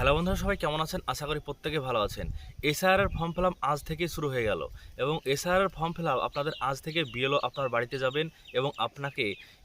Hello বন্ধুরা, সবাই কেমন আছেন? আশা করি প্রত্যেকে ভালো আছেন। এসআর এর ফর্ম ফিল আজ থেকে শুরু হয়ে গেল। এবং এসআর এর ফর্ম ফিল আপনাদের আজ থেকে বিএলও আপনার বাড়িতে যাবেন এবং আপনাকে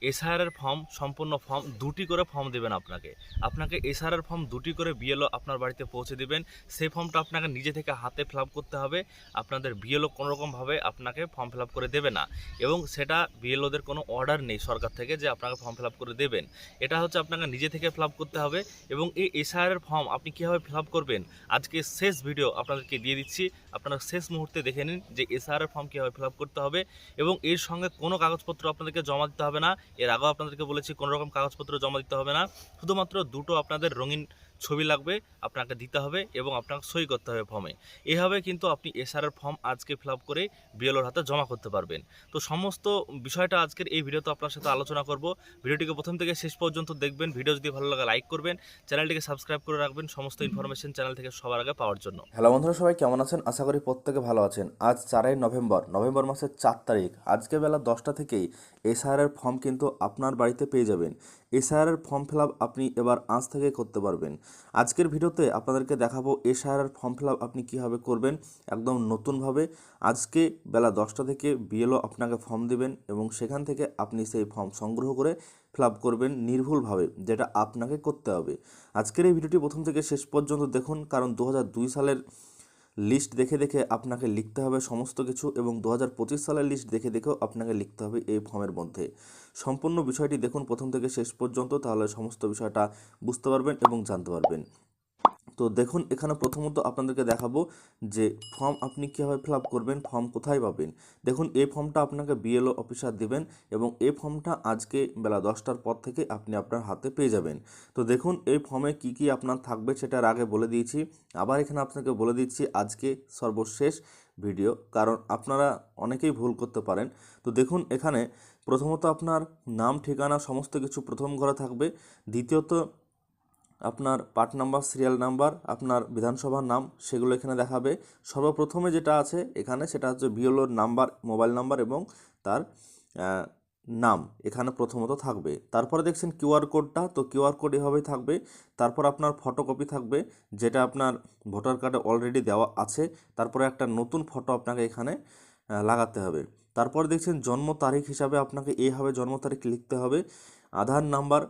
এসআর এর ফর্ম সম্পূর্ণ ফর্ম দুটি করে ফর্ম দেবেন আপনাকে। আপনাকে এসআর এর ফর্ম দুটি করে বিএলও আপনার বাড়িতে পৌঁছে দিবেন। সেই ফর্মটা আপনাকে নিজে থেকে হাতে ফিল করতে হবে। আপনাদের বিএলও কোনোরকমভাবে আপনাকে ফর্ম ফিল করে দেবে না। এবং সেটা বিএলওদের কোনো অর্ডার নেই সরকার থেকে যে আপনাকে ফর্ম ফিল করে দেবেন। এটা হচ্ছে আপনাকে নিজে থেকে ফিল করতে হবে। এবং এই এসআর এর ফর্ম আপনি কীভাবে ফিল করবেন? আজকে শেষ ভিডিও আপনাদেরকে দিয়ে দিচ্ছি। আপনারা শেষ মুহূর্তে দেখে নিন যে এসআর এর ফর্ম কীভাবে ফিল করতে হবে। এবং এর সঙ্গে কোনো কাগজপত্র আপনাদেরকে জমা দিতে হবে না। এর আগেও আপনাদেরকে বলেছি কোনো রকম কাগজপত্র জমা দিতে হবে না। শুধুমাত্র দুটো আপনাদের রঙিন ছবি লাগবে আপনাকে দিতে হবে এবং আপনাকে সই করতে হবে ফর্মে এভাবে কিন্তু আপনি এসআর এর ফর্ম আজকে ফিল আপ করে বিএলওর হাতে জমা করতে পারবেন। তো সমস্ত বিষয়টা আজকের এই ভিডিওতে আপনার সাথে আলোচনা করব। ভিডিওটিকে প্রথম থেকে শেষ পর্যন্ত দেখবেন। ভিডিও যদি ভালো লাগে লাইক করবেন। চ্যানেলটিকে সাবস্ক্রাইব করে রাখবেন। সমস্ত ইনফরমেশন চ্যানেল থেকে সবার আগে পাওয়ার জন্য। হ্যালো বন্ধুরা সবাই কেমন আছেন? আশা করি প্রত্যেকে ভালো আছেন। আজ চারই নভেম্বর নভেম্বর মাসের চার তারিখ। আজকে বেলা দশটা থেকেই এসআইআর ফর্ম কিন্তু আপনার বাড়িতে পেয়ে যাবেন। এসআইআর ফর্ম ফিল আপনি এবার আজ থেকে করতে পারবেন। আজকের ভিডিওতে আপনাদেরকে দেখাবো এসআইআর ফর্ম ফিল আপনি কীভাবে করবেন একদম নতুনভাবে। আজকে বেলা দশটা থেকে বিএলও আপনাকে ফর্ম দেবেন এবং সেখান থেকে আপনি সেই ফর্ম সংগ্রহ করে ফিল করবেন নির্ভুলভাবে, যেটা আপনাকে করতে হবে। আজকের এই ভিডিওটি প্রথম থেকে শেষ পর্যন্ত দেখুন, কারণ দু হাজার দুই সালের লিস্ট দেখে দেখে আপনাকে লিখতে হবে সমস্ত কিছু এবং দু হাজার পঁচিশ সালের লিস্ট দেখে দেখেও আপনাকে লিখতে হবে এই ফর্মের মধ্যে। সম্পূর্ণ বিষয়টি দেখুন প্রথম থেকে শেষ পর্যন্ত, তাহলে সমস্ত বিষয়টা বুঝতে পারবেন এবং জানতে পারবেন। তো দেখুন, এখানে প্রথমত আপনাদেরকে দেখাবো যে ফর্ম আপনি কীভাবে ফিল করবেন ফর্ম কোথায় পাবেন। দেখুন, এই ফর্মটা আপনাকে বিএলও অফিসার দেবেন এবং এই ফর্মটা আজকে বেলা দশটার পর থেকে আপনি আপনার হাতে পেয়ে যাবেন। তো দেখুন, এই ফর্মে কি কি আপনার থাকবে সেটার আগে বলে দিয়েছি। আবার এখানে আপনাকে বলে দিচ্ছি আজকে সর্বশেষ ভিডিও কারণ আপনারা অনেকেই ভুল করতে পারেন। তো দেখুন, এখানে প্রথমত আপনার নাম, ঠিকানা, সমস্ত কিছু প্রথম ঘরে থাকবে। দ্বিতীয়ত আপনার পার্ট নাম্বার, সিরিয়াল নাম্বার, আপনার বিধানসভার নাম, সেগুলো এখানে দেখাবে। সর্বপ্রথমে যেটা আছে এখানে, সেটা হচ্ছে বিএলওর নাম্বার, মোবাইল নাম্বার এবং তার নাম এখানে প্রথমত থাকবে। তারপরে দেখছেন কিউআর কোডটা, তো কিউআর কোড এভাবেই থাকবে। তারপর আপনার ফটোকপি থাকবে, যেটা আপনার ভোটার কার্ডে অলরেডি দেওয়া আছে। তারপরে একটা নতুন ফটো আপনাকে এখানে লাগাতে হবে। তারপর দেখছেন জন্ম তারিখ হিসাবে আপনাকে এইভাবে জন্ম তারিখ লিখতে হবে। আধার নাম্বার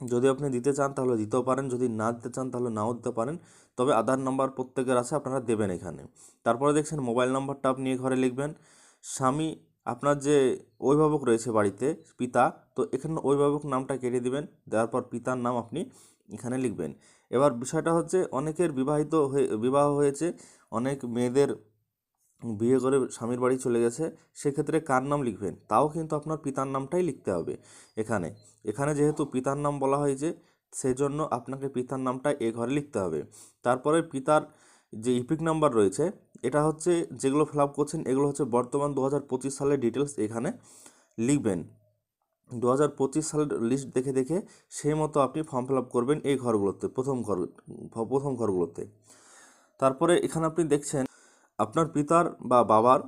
যদি আপনি দিতে চান তাহলে দিতেও পারেন, যদি না দিতে চান তাহলে নাও দিতে পারেন। তবে আধার নাম্বার প্রত্যেকের আছে, আপনারা দেবেন এখানে। তারপরে দেখছেন মোবাইল নাম্বারটা আপনি ঘরে লিখবেন। স্বামী, আপনার যে অভিভাবক রয়েছে বাড়িতে, পিতা, তো এখানে অভিভাবক নামটা কেটে দিবেন, দেওয়ার পর পিতার নাম আপনি এখানে লিখবেন। এবার বিষয়টা হচ্ছে, অনেকের বিবাহিত হয়ে, বিবাহ হয়েছে, অনেক মেয়েদের বিয়ে করে স্বামীর বাড়ি চলে গেছে, সেক্ষেত্রে কার নাম লিখবেন? তাও কিন্তু আপনার পিতার নামটাই লিখতে হবে এখানে। এখানে যেহেতু পিতার নাম বলা হয় হয়েছে সেজন্য আপনাকে পিতার নামটা এ ঘরে লিখতে হবে। তারপরে পিতার যে ইপিক নাম্বার রয়েছে, এটা হচ্ছে যেগুলো ফিল আপ করছেন, এগুলো হচ্ছে বর্তমান দু হাজার পঁচিশ সালের ডিটেলস এখানে লিখবেন। দু হাজার পঁচিশ সালের লিস্ট দেখে দেখে সেই মতো আপনি ফর্ম ফিল আপ করবেন এই ঘরগুলোতে, প্রথম ঘর, প্রথম ঘরগুলোতে। তারপরে এখানে আপনি দেখছেন আপনার পিতার বা বাবার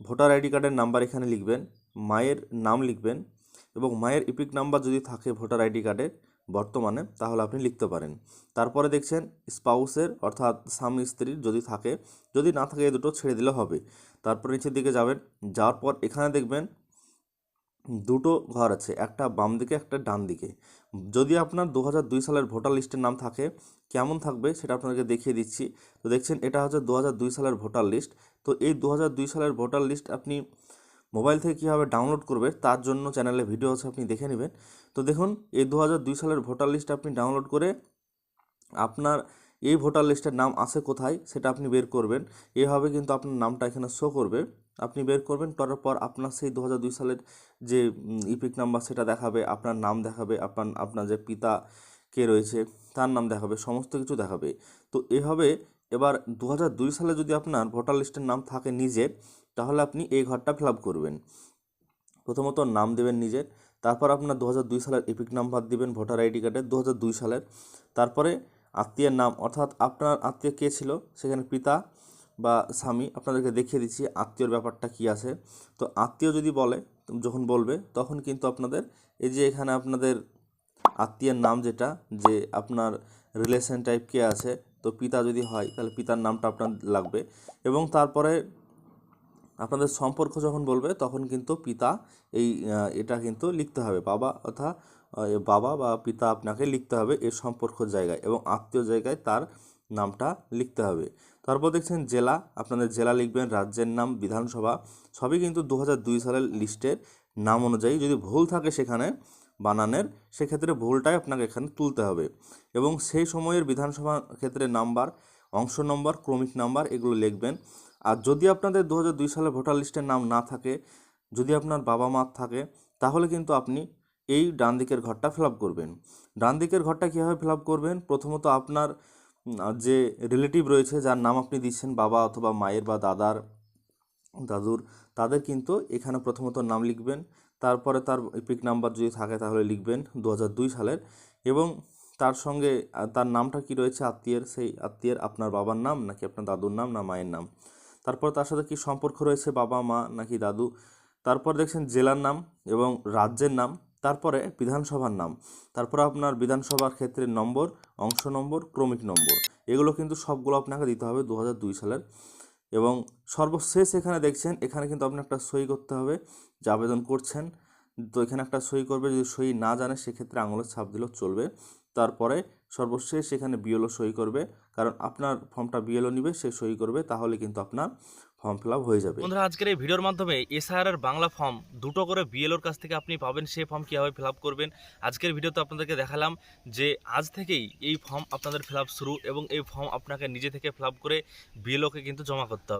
ভোটার আইডি কার্ডের নাম্বার এখানে লিখবেন, মায়ের নাম লিখবেন এবং মায়ের ইপিক নাম্বার যদি থাকে ভোটার আইডি কার্ডের বর্তমানে, তাহলে আপনি লিখতে পারেন। তারপরে দেখছেন স্পাউসের অর্থাৎ স্বামী স্ত্রীর যদি থাকে, যদি না থাকে এই দুটো ছেড়ে দিলে হবে। তারপর নিচের দিকে যাবেন, যাওয়ার পর এখানে দেখবেন দুটো ঘর আছে, একটা বাম দিকে, একটা ডান দিকে। যদি আপনার দু হাজার দুই সালের ভোটার লিস্টের নাম থাকে, কেমন থাকবে সেটা আপনাকে দেখিয়ে দিচ্ছি। তো দেখছেন, এটা হচ্ছে দু হাজার দুই সালের ভোটার লিস্ট। তো এই দু হাজার দুই সালের ভোটার লিস্ট আপনি মোবাইল থেকে কীভাবে ডাউনলোড করবে, তার জন্য চ্যানেলে ভিডিও আছে, আপনি দেখে নেবেন। তো দেখুন, এই দু হাজার দুই সালের ভোটার লিস্ট আপনি ডাউনলোড করে আপনার এই ভোটার লিস্টের নাম আছে কোথায়, সেটা আপনি বের করবেন। এভাবে কিন্তু আপনার নামটা এখানে শো করবে। আপনি বের করবেন, করার পর আপনার সেই দু হাজার দুই সালের যে ইপিক নাম্বার সেটা দেখাবে, আপনার নাম দেখাবে, আপনার আপনার যে পিতা কে রয়েছে, তার নাম দেখাবে, সমস্ত কিছু দেখাবে। তো এভাবে এবার দু হাজার দুই সালে যদি আপনার ভোটার লিস্টের নাম থাকে নিজের, তাহলে আপনি এই ঘরটা ফিল করবেন। প্রথমত নাম দেবেন নিজের, তারপর আপনার দু হাজার দুই সালের এপিক নাম্বার দিবেন ভোটার আইডি কার্ডের দু হাজার দুই সালের। তারপরে আত্মীয়ের নাম, অর্থাৎ আপনার আত্মীয় কে ছিল, সেখানে পিতা বা স্বামী, আপনাদেরকে দেখিয়ে দিচ্ছি আত্মীয়র ব্যাপারটা কি আছে। তো আত্মীয় যদি বলে, যখন বলবে, তখন কিন্তু আপনাদের, এই যে এখানে আপনাদের আত্মীয়ের নাম যেটা, যে আপনার রিলেশন টাইপ কে আছে, তো পিতা যদি হয়, তাহলে পিতার নামটা আপনার লাগবে। এবং তারপরে আপনাদের সম্পর্ক যখন বলবে, তখন কিন্তু পিতা এই এটা কিন্তু লিখতে হবে। বাবা অর্থাৎ বাবা বা পিতা আপনাকে লিখতে হবে এর সম্পর্ক জায়গায় এবং আত্মীয় জায়গায় তার নামটা লিখতে হবে। তারপর দেখছেন জেলা, আপনাদের জেলা লিখবেন, রাজ্যের নাম, বিধানসভা, সবই কিন্তু দু সালের লিস্টের নাম অনুযায়ী যদি ভুল থাকে সেখানে বানানের, সেক্ষেত্রে ভুলটাই আপনাকে এখানে তুলতে হবে। এবং সেই সময়ের বিধানসভা ক্ষেত্রে নাম্বার, অংশ নম্বর, ক্রমিক নাম্বার এগুলো লিখবেন। আর যদি আপনাদের দু সালে ভোটার লিস্টের নাম না থাকে, যদি আপনার বাবা মা থাকে, তাহলে কিন্তু আপনি এই ডান দিকের ঘরটা ফিল করবেন। ডান দিকের ঘরটা কীভাবে ফিল করবেন? প্রথমত আপনার যে রিলেটিভ রয়েছে, যার নাম আপনি দিচ্ছেন বাবা অথবা মায়ের বা দাদার, দাদুর, তাদের কিন্তু এখানে প্রথমত নাম লিখবেন। তারপরে তার পিক নাম্বার যদি থাকে তাহলে লিখবেন দু সালের। এবং তার সঙ্গে তার নামটা কি রয়েছে? আত্মীয়ের, সেই আত্মীয়ের আপনার বাবার নাম নাকি আপনার দাদুর নাম না মায়ের নাম? তারপর তার সাথে কি সম্পর্ক রয়েছে? বাবা, মা নাকি দাদু? তারপর দেখছেন জেলার নাম এবং রাজ্যের নাম। তারপরে বিধানসভার নাম। তারপর আপনার বিধানসভার ক্ষেত্রে নম্বর, অংশ নম্বর, ক্রমিক নম্বর। এগুলো কিন্তু সবগুলো আপনাকে দিতে হবে দু সালের। এবং সর্বশেষ এখানে দেখছেন, এখানে কিন্তু আপনি একটা সই করতে হবে, যে আবেদন করছেন। তো এখানে একটা সই করবে, যদি সই না জানে, সেক্ষেত্রে আঙুলের ছাপ দিলেও চলবে। তারপরে সর্বশেষ এখানে বিএলও সই করবে। কারণ আপনার ফর্মটা বিএলও নিবে, সে সই করবে, তাহলে কিন্তু আপনার ফর্ম ফিল হয়ে যাবে। বন্ধুরা, আজকের এই ভিডিওর মাধ্যমে এসআইআর বাংলা ফর্ম দুটো করে বিএলওর কাছ থেকে আপনি পাবেন সেই ফর্ম কীভাবে ফিল করবেন। আজকের ভিডিওতে আপনাদেরকে দেখালাম যে আজ থেকেই এই ফর্ম আপনাদের ফিল শুরু এবং এই ফর্ম আপনাকে নিজে থেকে ফিল করে বিএলওকে কিন্তু জমা করতে হবে।